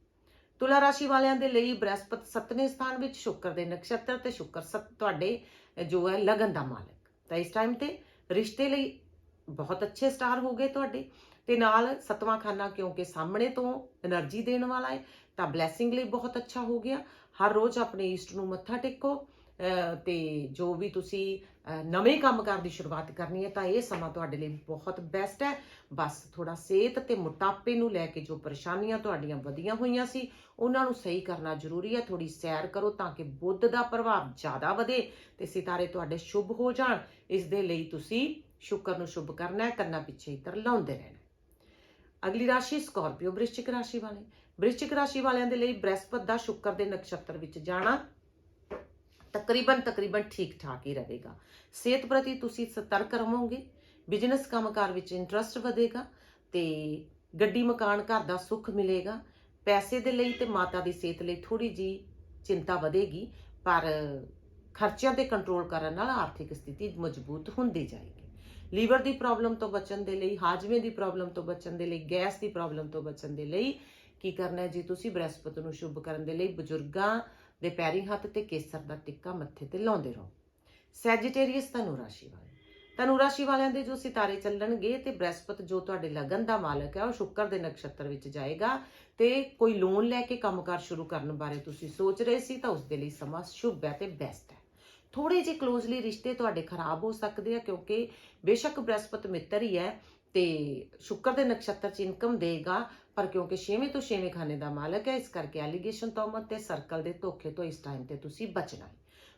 ਤੁਲਾ ਰਾਸ਼ੀ ਵਾਲਿਆਂ ਦੇ ਲਈ ਬ੍ਰਹਸਪਤ ਸੱਤਵੇਂ ਸਥਾਨ ਵਿੱਚ ਸ਼ੁੱਕਰ ਦੇ ਨਕਸ਼ਤਰ ਤੇ ਸ਼ੁੱਕਰ ਸਤ ਤੁਹਾਡੇ ਜੋ ਹੈ ਲਗਨ ਦਾ ਮਾਲਕ। ਤਾਂ ਇਸ ਟਾਈਮ ਤੇ ਰਿਸ਼ਤੇ ਲਈ ਬਹੁਤ ਅੱਛੇ ਸਟਾਰ ਹੋਗੇ ਤੁਹਾਡੇ। ਤੇ ਨਾਲ ਸਤਵਾਂ ਖਾਨਾ ਕਿਉਂਕਿ ਸਾਹਮਣੇ ਤੋਂ એનર્ਜੀ ਦੇਣ ਵਾਲਾ ਹੈ। ਤਾਂ ਬਲੇਸਿੰਗ ਲਈ ਬਹੁਤ ਅੱਛਾ ਹੋ ਗਿਆ। ਹਰ ਰੋਜ਼ ਆਪਣੇ ਈਸਟ ਨੂੰ ਮੱਥਾ ਟੇਕੋ, ਅਹ, ਤੇ ਜੋ ਵੀ ਤੁਸੀਂ, ਅਹ, ਨਵੇਂ ਕੰਮਕਾਰ ਦੀ ਸ਼ੁਰੂਆਤ ਕਰਨੀ ਹੈ ਤਾਂ ਇਹ ਸਮਾਂ ਤੁਹਾਡੇ ਲਈ ਬਹੁਤ ਬੈਸਟ ਹੈ। ਬਸ ਥੋੜਾ ਸਿਹਤ ਤੇ ਮੋਟਾਪੇ ਨੂੰ ਲੈ ਕੇ ਜੋ ਪਰੇਸ਼ਾਨੀਆਂ ਤੁਹਾਡੀਆਂ ਵਧੀਆਂ ਹੋਈਆਂ ਸੀ, ਉਹਨਾਂ ਨੂੰ ਸਹੀ ਕਰਨਾ ਜ਼ਰੂਰੀ ਹੈ। ਥੋੜੀ ਸੈਰ ਕਰੋ ਤਾਂ ਕਿ ਬੁੱਧ ਦਾ ਪ੍ਰਭਾਵ ਜ਼ਿਆਦਾ ਵਧੇ ਤੇ ਸਿਤਾਰੇ ਤੁਹਾਡੇ ਸ਼ੁਭ ਹੋ ਜਾਣ। ਇਸ ਦੇ ਲਈ ਤੁਸੀਂ ਸ਼ੁਕਰ ਨੂੰ ਸ਼ੁਭ ਕਰਨਾ ਹੈ, ਕੰਨਾਂ ਪਿੱਛੇ ਇਤਰ ਲਾਉਂਦੇ ਰਹਿਣਾ ਅਗਲੀ ਰਾਸ਼ੀ ਸਕਾਰਪੀਓ ਵ੍ਰਿਸ਼ਚਿਕ ਰਾਸ਼ੀ ਵਾਲੇ। ਬ੍ਰਿਸ਼ਚਿਕ ਰਾਸ਼ੀ ਵਾਲਿਆਂ ਦੇ ਲਈ ਬ੍ਰਹਿਸਪਤ ਦਾ ਸ਼ੁੱਕਰ ਦੇ ਨਕਸ਼ਤਰ ਵਿੱਚ ਜਾਣਾ। ਤਕਰੀਬਨ ਤਕਰੀਬਨ ਠੀਕ ਠਾਕ ਹੀ ਰਹੇਗਾ। ਸਿਹਤ ਪ੍ਰਤੀ ਤੁਸੀਂ ਸਤਰਕ ਰਹੋਗੇ, ਬਿਜ਼ਨਸ ਕੰਮਕਾਰ ਵਿੱਚ ਇੰਟਰਸਟ ਵਧੇਗਾ ਤੇ ਗੱਡੀ, ਮਕਾਨ, ਘਰ ਦਾ ਸੁੱਖ ਮਿਲੇਗਾ। ਪੈਸੇ ਦੇ ਲਈ ਤੇ ਮਾਤਾ ਦੀ ਸਿਹਤ ਲਈ ਥੋੜੀ ਜੀ ਚਿੰਤਾ ਵਧੇਗੀ, ਪਰ ਖਰਚਿਆਂ ਤੇ ਕੰਟਰੋਲ ਕਰਨ ਨਾਲ ਆਰਥਿਕ ਸਥਿਤੀ ਮਜ਼ਬੂਤ ਹੁੰਦੀ ਜਾਏਗੀ। ਲੀਵਰ ਦੀ ਪ੍ਰੋਬਲਮ ਤੋਂ ਬਚਣ ਦੇ ਲਈ, ਹਾਜਮੇ ਦੀ ਪ੍ਰੋਬਲਮ ਤੋਂ ਬਚਣ ਦੇ ਲਈ, ਗੈਸ ਦੀ ਪ੍ਰੋਬਲਮ ਤੋਂ ਬਚਣ ਦੇ ਲਈ ਕੀ ਕਰਨਾ ਹੈ ਜੀ? ਤੁਸੀਂ ਬ੍ਰਹਸਪਤੀ ਨੂੰ ਸ਼ੁਭ ਕਰਨ ਦੇ ਲਈ ਬਜ਼ੁਰਗਾਂ ਦੇ ਪੈਰੀ ਹੱਥ ਤੇ ਕੇਸਰ ਦਾ ਟਿੱਕਾ ਮੱਥੇ ਤੇ ਲਾਉਂਦੇ ਰਹੋ। ਸੈਜੀਟੇਰੀਅਸ ਧਨੂ ਰਾਸ਼ੀ ਵਾਲੇ। ਧਨੂ ਰਾਸ਼ੀ ਵਾਲਿਆਂ ਦੇ ਜੋ ਸਿਤਾਰੇ ਚੱਲਣਗੇ ਤੇ ਬ੍ਰਹਸਪਤ ਜੋ ਤੁਹਾਡੇ ਲਗਨ ਦਾ ਮਾਲਕ ਹੈ, ਉਹ ਸ਼ੁੱਕਰ ਦੇ ਨਕਸ਼ਤਰ ਵਿੱਚ ਜਾਏਗਾ ਤੇ ਕੋਈ ਲੋਨ ਲੈ ਕੇ ਕੰਮਕਾਰ ਸ਼ੁਰੂ ਕਰਨ ਬਾਰੇ ਤੁਸੀਂ ਸੋਚ ਰਹੇ ਸੀ ਤਾਂ ਉਸ ਦੇ ਲਈ ਸਮਾਂ ਸ਼ੁਭ ਹੈ ਤੇ ਬੈਸਟ ਹੈ। ਥੋੜੇ ਜਿਹੇ ਕਲੋਜ਼ਲੀ ਰਿਸ਼ਤੇ ਤੁਹਾਡੇ ਖਰਾਬ ਹੋ ਸਕਦੇ ਆ ਕਿਉਂਕਿ ਬੇਸ਼ੱਕ ਬ੍ਰਹਿਸਪਤ ਮਿੱਤਰ ਹੀ ਹੈ ਤੇ ਸ਼ੁੱਕਰ ਦੇ ਨਕਸ਼ਤਰ 'ਚ ਇਨਕਮ ਦੇਗਾ ਪਰ ਕਿਉਂਕਿ ਛੇਵੇਂ ਤੋਂ ਛੇਵੇਂ ਖਾਨੇ ਦਾ ਮਾਲਕ ਹੈ, ਇਸ ਕਰਕੇ ਐਲੀਗੇਸ਼ਨ ਤੋਮਤ ਤੇ ਸਰਕਲ ਦੇ ਧੋਖੇ ਤੋਂ ਇਸ ਟਾਈਮ ਤੇ ਤੁਸੀਂ ਬਚਣਾ ਹੈ।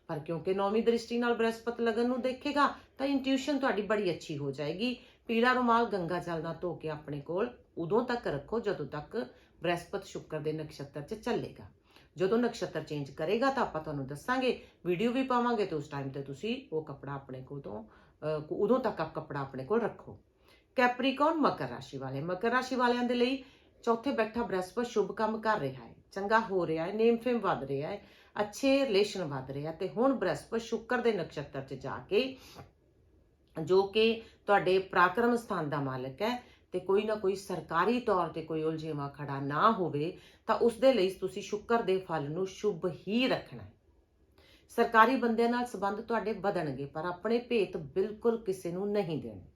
ਪਰ ਕਿਉਂਕਿ ਨੌਵੀਂ ਦ੍ਰਿਸ਼ਟੀ ਨਾਲ ਬ੍ਰਹਸਪਤ ਲਗਨ ਨੂੰ ਦੇਖੇਗਾ, ਤਾਂ ਇੰਟਿਊਸ਼ਨ ਤੁਹਾਡੀ ਬੜੀ ਅੱਛੀ ਹੋ ਜਾਏਗੀ। ਪੀਲਾ ਰੁਮਾਲ ਗੰਗਾ ਜਲ ਨਾਲ ਧੋ ਕੇ ਆਪਣੇ ਕੋਲ ਉਦੋਂ ਤੱਕ ਰੱਖੋ ਜਦੋਂ ਤੱਕ ਬ੍ਰਹਸਪਤ ਸ਼ੁੱਕਰ ਦੇ ਨਕਸ਼ਤਰ 'ਚ ਚੱਲੇਗਾ। ਜਦੋਂ ਨਕਸ਼ਤਰ ਚੇਂਜ ਕਰੇਗਾ ਤਾਂ ਆਪਾਂ ਤੁਹਾਨੂੰ ਦੱਸਾਂਗੇ ਵੀਡੀਓ ਵੀ ਪਾਵਾਂਗੇ ਤੇ ਉਸ ਟਾਈਮ ਤੇ ਤੁਸੀਂ ਉਹ ਕੱਪੜਾ ਆਪਣੇ ਕੋਲ ਤੋਂ ਉਦੋਂ ਤੱਕ ਆਪ ਕੱਪੜਾ ਆਪਣੇ ਕੋਲ ਰੱਖੋ। ਕੈਪਰੀਕੌਨ ਮਕਰ ਰਾਸ਼ੀ ਵਾਲੇ, ਮਕਰ ਰਾਸ਼ੀ ਵਾਲਿਆਂ ਦੇ ਲਈ ਚੌਥੇ ਬੈਠਾ ਬ੍ਰਹਸਪਤ ਸ਼ੁਭ ਕੰਮ ਕਰ ਰਿਹਾ ਹੈ, ਚੰਗਾ ਹੋ ਰਿਹਾ ਹੈ, ਨੇਮ ਫੇਮ ਵੱਧ ਰਿਹਾ ਹੈ, ਅੱਛੇ ਰਿਲੇਸ਼ਨ ਵੱਧ ਰਿਹਾ ਤੇ ਹੁਣ ਬ੍ਰਹਸਪਤ ਸ਼ੁੱਕਰ ਦੇ ਨਕਸ਼ਤਰ 'ਚ ਜਾ ਕੇ ਜੋ ਕਿ ਤੁਹਾਡੇ ਪ੍ਰਾਕਰਮ ਸਥਾਨ ਦਾ ਮਾਲਕ ਹੈ ਤੇ ਕੋਈ ਨਾ ਕੋਈ ਸਰਕਾਰੀ ਤੌਰ ਤੇ ਕੋਈ ਉਲਝੇਵਾ ਖੜਾ ਨਾ ਹੋਵੇ, ਤਾਂ ਉਸ ਦੇ ਲਈ ਤੁਸੀਂ ਸ਼ੁੱਕਰ ਦੇ ਫਲ ਨੂੰ ਸ਼ੁਭ ਹੀ ਰੱਖਣਾ ਹੈ। ਸਰਕਾਰੀ ਬੰਦਿਆਂ ਨਾਲ ਸੰਬੰਧ ਤੁਹਾਡੇ ਵਧਣਗੇ, ਪਰ ਆਪਣੇ ਭੇਤ ਬਿਲਕੁਲ ਕਿਸੇ ਨੂੰ ਨਹੀਂ ਦੇਣੇ।